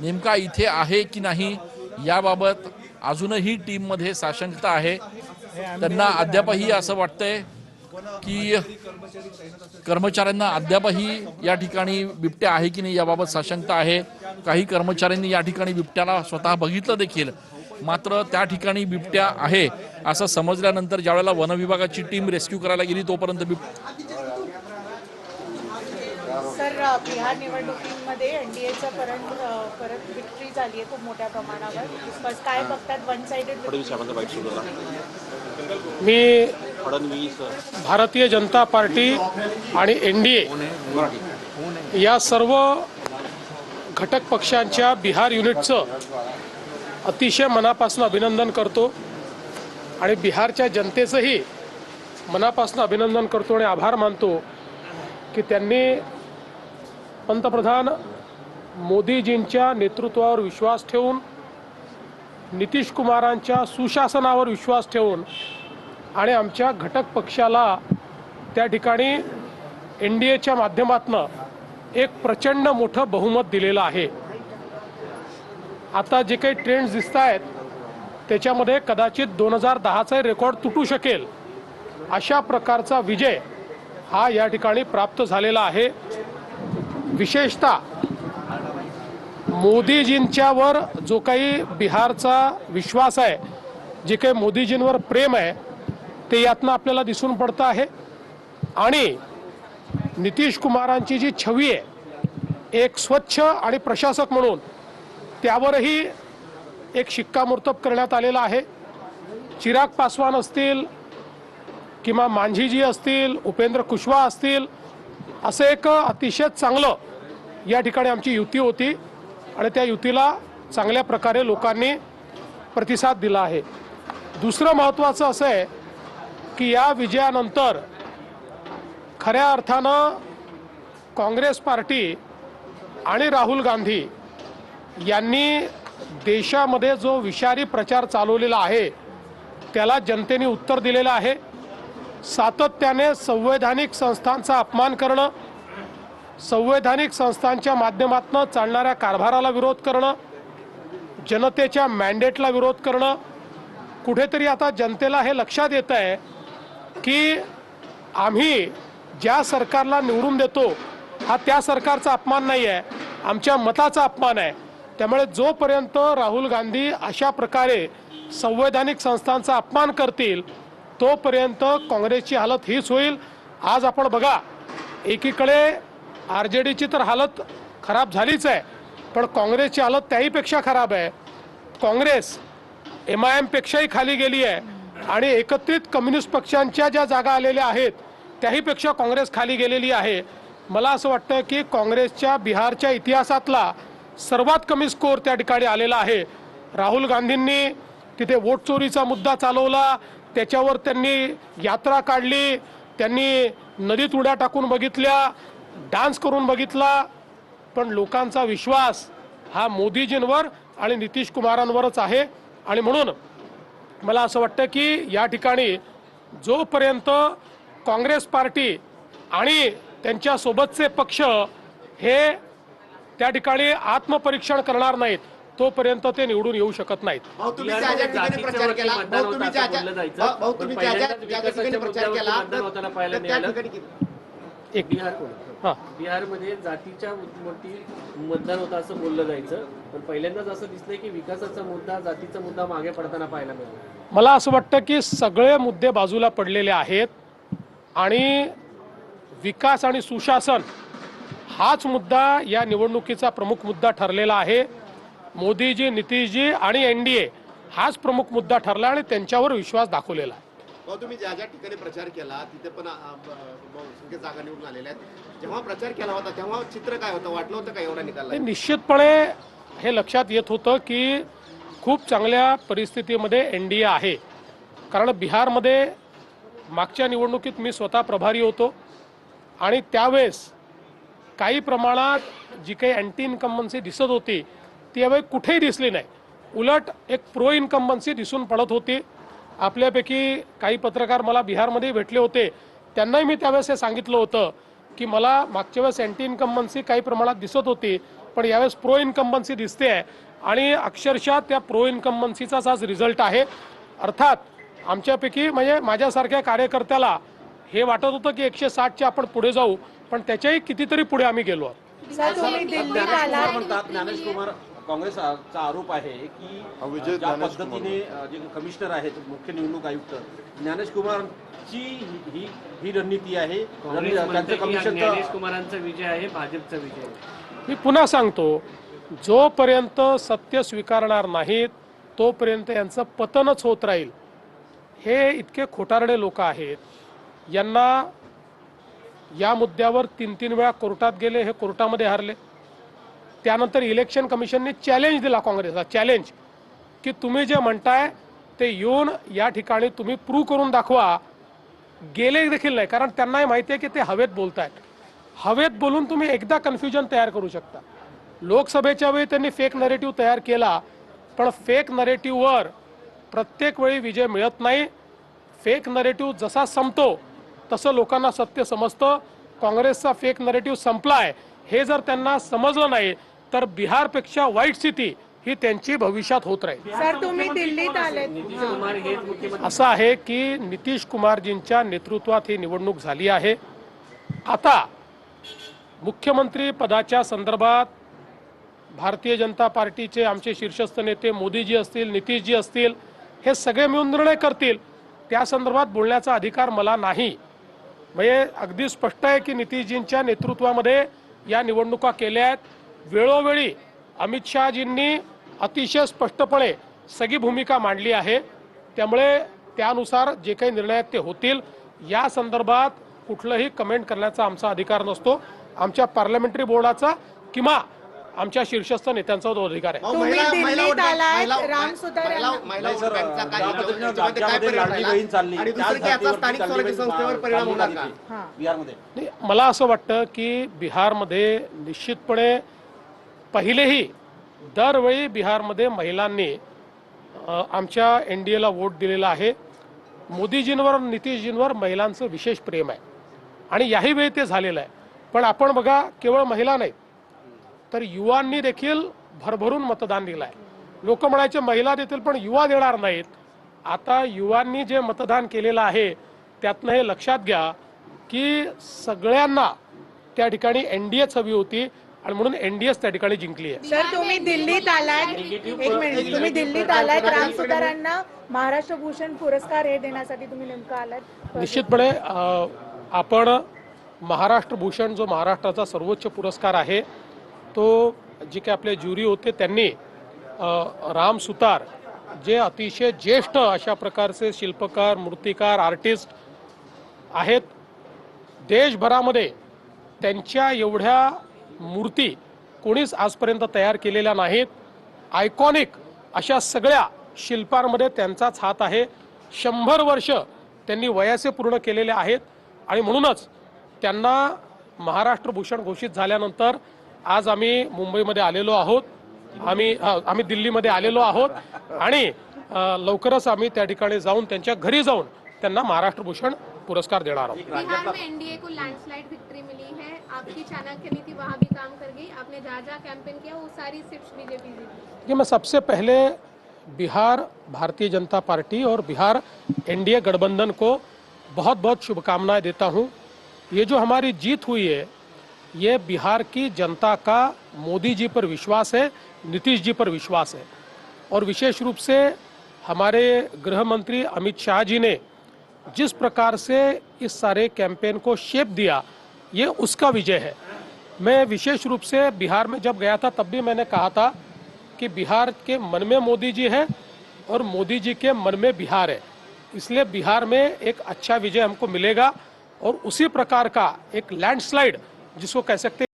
नेमका इथे आहे की नाही याबाबत अजूनही टीममध्ये साशंकता आहे. त्यांना अद्यापही असं वाटतंय की कर्मचाऱ्यांना अद्यापही या ठिकाणी बिबट्या आहे की नाही याबाबत साशंकता आहे. काही कर्मचाऱ्यांनी या ठिकाणी बिबट्याला स्वतः बघितलं देखील. मात्र त्या ठिकाणी बिबट्या आहे असं समजल्यानंतर ज्यावेळेला वन विभागाची टीम रेस्क्यू करायला गेली तोपर्यंत बिब बिहार निवडणुकीमध्ये एनडीएचं परत परत विक्ट्री झाली आहे खूप मोठ्या प्रमाणावर. बस काय बघतात वन साइडेड मी फडणवीस भारतीय जनता पार्टी आणि एन डी ए या सर्व घटक पक्षांच्या बिहार युनिटचं अतिशय मनापासून अभिनंदन करतो आणि बिहारच्या जनतेचंही मनापासून अभिनंदन करतो आणि आभार मानतो की त्यांनी पंतप्रधान मोदीजींच्या नेतृत्वावर विश्वास ठेवून नितीश कुमारांच्या सुशासनावर विश्वास ठेवून आणि आमच्या घटक पक्षाला त्या ठिकाणी एन डी एच्या माध्यमातनं एक प्रचंड मोठं बहुमत दिलेलं आहे. आता जे काही ट्रेंड्स दिसत आहेत त्याच्यामध्ये कदाचित दोन हजार दहाचा रेकॉर्ड तुटू शकेल. अशा प्रकारचा विजय हा या ठिकाणी प्राप्त झालेला आहे. विशेषतः मोदीजींच्यावर जो काही बिहारचा विश्वास आहे जे काही मोदीजींवर प्रेम आहे ते यातनं आपल्याला दिसून पडतं आहे. आणि नितीश कुमारांची जी छवी आहे एक स्वच्छ आणि प्रशासक म्हणून त्यावरही एक शिक्कामोर्तब करण्यात आलेला आहे. चिराग पासवान असतील किंवा मांझीजी असतील उपेंद्र कुशवा असतील असं एक अतिशय चांगलं या ठिकाणी आमची युती होती आणि त्या युतीला चांगल्या प्रकारे लोकांनी प्रतिसाद दिला आहे. दुसरं महत्त्वाचं असं आहे की या विजयानंतर खऱ्या अर्थानं काँग्रेस पार्टी आणि राहुल गांधी यांनी देशामध्ये जो विषारी प्रचार चालवलेला आहे त्याला जनतेने उत्तर दिलेलं आहे. सातत्याने संवैधानिक संस्थांचा अपमान करणं संवैधानिक संस्थांच्या माध्यमातून चालणाऱ्या कारभाराला विरोध करणं जनतेच्या मॅन्डेटला विरोध करणं कुठेतरी आता जनतेला हे लक्षात येत आहे की आम्ही ज्या सरकारला निवडून देतो हा त्या सरकारचा अपमान नाही आहे आमच्या मताचा अपमान आहे. त्यामुळे जोपर्यंत राहुल गांधी अशा प्रकारे संवैधानिक संस्थांचा अपमान करतील तोपर्यंत काँग्रेसची हालत हीच होईल. आज आपण बघा एकीकडे आर जे डीची तर हालत खराब झालीच आहे पण काँग्रेसची हालत त्याहीपेक्षा खराब आहे. काँग्रेस एम आय एमपेक्षाही खाली गेली आहे आणि एकत्रित कम्युनिस्ट पक्षांच्या ज्या जागा आलेल्या आहेत त्याहीपेक्षा काँग्रेस खाली गेलेली आहे. मला असं वाटतं की काँग्रेसच्या बिहारच्या इतिहासातला सर्वात कमी स्कोअर त्या ठिकाणी आलेला आहे. राहुल गांधींनी तिथे वोट चोरीचा मुद्दा चालवला त्याच्यावर त्यांनी यात्रा काढली त्यांनी नदीत उड्या टाकून बघितल्या डान्स करून बघितला पण लोकांचा विश्वास हा मोदीजींवर आणि नितीश कुमारांवरच आहे. आणि म्हणून मला असं वाटतं की या ठिकाणी जोपर्यंत काँग्रेस पार्टी आणि त्यांच्यासोबतचे पक्ष हे त्या ठिकाणी आत्मपरीक्षण करणार नाहीत तोपर्यंत ते निवडून येऊ शकत नाहीत? एक हां. बिहारमध्ये जातीच्या वरती मतदान होतं असं बोललं जायचं पण पहिल्यांदाच असं दिसलंय की विकासाचा मुद्दा जातीचा मुद्दा मागे पडताना पाहायला मिळाला. मला असं वाटतं की सगळे मुद्दे बाजूला पडलेले आहेत आणि विकास आणि सुशासन हाच मुद्दा या निवडणुकीचा प्रमुख मुद्दा ठरलेला आहे. मोदीजी नितीशजी आणि एन डी ए हाच प्रमुख मुद्दा ठरला आणि त्यांच्यावर विश्वास दाखवलेला आहे. तुम्ही ज्या ज्या ठिकाणी प्रचार केला तिथे पण बहुसंख्य जागा निवडून आलेल्या आहेत. जेव्हा प्रचार केला होता तेव्हा चित्र काय होतं? वाटलं होतं का एवढा निकाल निश्चितपणे हे लक्षात येत होतं की खूप चांगल्या परिस्थितीमध्ये एन डी ए आहे. कारण बिहारमध्ये मागच्या निवडणुकीत मी स्वतः प्रभारी होतो आणि त्यावेळेस काही प्रमाणात जी काही अँटी इन्कम्बन्सी दिसत होती ती यावेळी कुठेही दिसली नाही. उलट एक प्रो इन्कम्बन्सी दिसून पडत होती. आपल्यापैकी काही पत्रकार मला बिहारमध्ये भेटले होते. त्यांनाही मी त्यावेळेस हे सांगितलं होतं की मला मागच्या वेळेस अँटी इन्कम्बन्सी काही प्रमाणात दिसत होती पण यावेळेस प्रो इन्कम्बन्सी दिसते आहे. आणि अक्षरशः त्या प्रो इन्कम्बन्सीचाच आज रिझल्ट आहे. अर्थात आमच्यापैकी म्हणजे माझ्यासारख्या कार्यकर्त्याला हे वाटत होतं की एकशे साठच्या आपण पुढे जाऊ पण त्याच्याही कितीतरी पुढे आम्ही गेलो आहोत. काँग्रेसचा आरोप आहे की विजय ज्या पद्धतीने जे कमिशनर आहेत मुख्य निवडणूक आयुक्त ज्ञानेश कुमारची ही- ही ही रणनीती आहे. ज्ञानेश कुमारांचा विजय आहे भाजपचा विजय. मी पुन्हा सांगतो जोपर्यंत सत्य स्वीकारणार नाहीत तोपर्यंत यांचं पतनच होत राहील. हे इतके खोटारडे लोक आहेत. यांना या मुद्द्यावर तीन तीन वेळा कोर्टात गेले हे कोर्टामध्ये हारले. त्यानंतर इलेक्शन कमिशनने चॅलेंज दिला काँग्रेसला. चॅलेंज की तुम्ही जे म्हणताय ते येऊन या ठिकाणी तुम्ही प्रूव्ह करून दाखवा. गेले देखील नाही. कारण त्यांनाही माहिती आहे की ते हवेत बोलतायत. हवेत बोलून तुम्ही एकदा कन्फ्युजन तयार करू शकता. लोकसभेच्या वेळी त्यांनी फेक नरेटिव्ह तयार केला. पण फेक नरेटिव्हवर प्रत्येक वेळी विजय मिळत नाही. फेक नरेटिव्ह जसा संपतो तसं लोकांना सत्य समजतं. काँग्रेसचा फेक नरेटिव्ह संपलाय. हे जर त्यांना समजलं नाही तर बिहारपेक्षा वाईट स्थिती ही त्यांची भविष्यात होत राहील. सर तुम्ही दिल्लीत आलेत. नितीश कुमार हेच मुख्यमंत्री. असं आहे की नितीश कुमारजींच्या नेतृत्वात ही निवडणूक झाली आहे. आता मुख्यमंत्री पदाच्या संदर्भात भारतीय जनता पार्टीचे आमचे शीर्षस्थ नेते मोदीजी असतील नितीशजी असतील हे सगळे मिळून निर्णय करतील. त्या संदर्भात बोलण्याचा अधिकार मला नाही. म्हणजे अगदी स्पष्ट आहे की नितीशजींच्या नेतृत्वामध्ये या निवडणुका केल्या आहेत. वेळोवेळी अमित शहाजींनी अतिशय स्पष्टपणे सगळी भूमिका मांडली आहे. त्यामुळे त्यानुसार जे काही निर्णय आहेत ते होतील. या संदर्भात कुठलंही कमेंट करण्याचा आमचा अधिकार नसतो. आमच्या पार्लमेंटरी बोर्डाचा किंवा आमच्या शीर्षस्थ नेत्यांचा तो अधिकार आहे. मला असं वाटतं की बिहारमध्ये निश्चितपणे पहिलेही दरवेळी बिहारमध्ये महिलांनी आमच्या एन डी एला वोट दिलेला आहे. मोदीजींवर नितीशजींवर महिलांचं विशेष प्रेम आहे. आणि याही वेळी ते झालेलं आहे. पण आपण बघा केवळ महिला नाही तर युवांनी देखील भरभरून मतदान दिलं आहे लोक म्हणायचे महिला देतील पण युवा देणार नाहीत. आता युवांनी जे मतदान केलेलं आहे त्यातनं हे लक्षात घ्या की सगळ्यांना त्या ठिकाणी एन डी एच हवी होती. आणि म्हणून एन डी एच त्या ठिकाणी जिंकली आहे. सर तुम्ही दिल्लीत आलात. एक मिनिट तुम्ही दिल्लीत आलात. राम सुतारांना महाराष्ट्र भूषण पुरस्कार हे देण्यासाठी तुम्ही नेमकं आलात. निश्चितपणे आपण महाराष्ट्र भूषण जो महाराष्ट्राचा सर्वोच्च पुरस्कार आहे तो जे काही आपले ज्युरी होते त्यांनी राम सुतार जे अतिशय ज्येष्ठ अशा प्रकारचे शिल्पकार मूर्तिकार आर्टिस्ट आहेत देशभरामध्ये त्यांच्या एवढ्या मूर्ती कोणीच आजपर्यंत तयार केलेल्या नाहीत. आयकॉनिक अशा सगळ्या शिल्पांमध्ये त्यांचाच हात आहे. शंभर वर्ष त्यांनी वयाचे पूर्ण केलेले आहेत. आणि म्हणूनच त्यांना महाराष्ट्र भूषण घोषित झाल्यानंतर आज आम्ही मुंबईमध्ये आलेलो आहोत. आम्ही आम्ही दिल्लीमध्ये आलेलो आहोत. आणि लवकरच आम्ही त्या ठिकाणी जाऊन त्यांच्या घरी जाऊन त्यांना महाराष्ट्र भूषण पुरस्कार देणार आहोत बिहार में एनडीए को लैंडस्लाइड विक्ट्री मिली है। आपकी चाणक्य नीति वहाँ भी काम कर गई। आपने जहाँ जहाँ कैंपेन किया वो सारी सीट्स बीजेपी जीती मैं सबसे पहले बिहार भारतीय जनता पार्टी और बिहार एनडीए गठबंधन को बहुत बहुत शुभकामनाएँ देता हूँ। ये जो हमारी जीत हुई है ये बिहार की जनता का मोदी जी पर विश्वास है नीतीश जी पर विश्वास है। और विशेष रूप से हमारे गृह मंत्री अमित शाह जी ने जिस प्रकार से इस सारे कैंपेन को शेप दिया, ये उसका विजय है। मैं विशेष रूप से बिहार में जब गया था, तब भी मैंने कहा था कि बिहार के मन में मोदी जी है और मोदी जी के मन में बिहार है। इसलिए बिहार में एक अच्छा विजय हमको मिलेगा और उसी प्रकार का एक लैंडस्लाइड जिसको कह सकते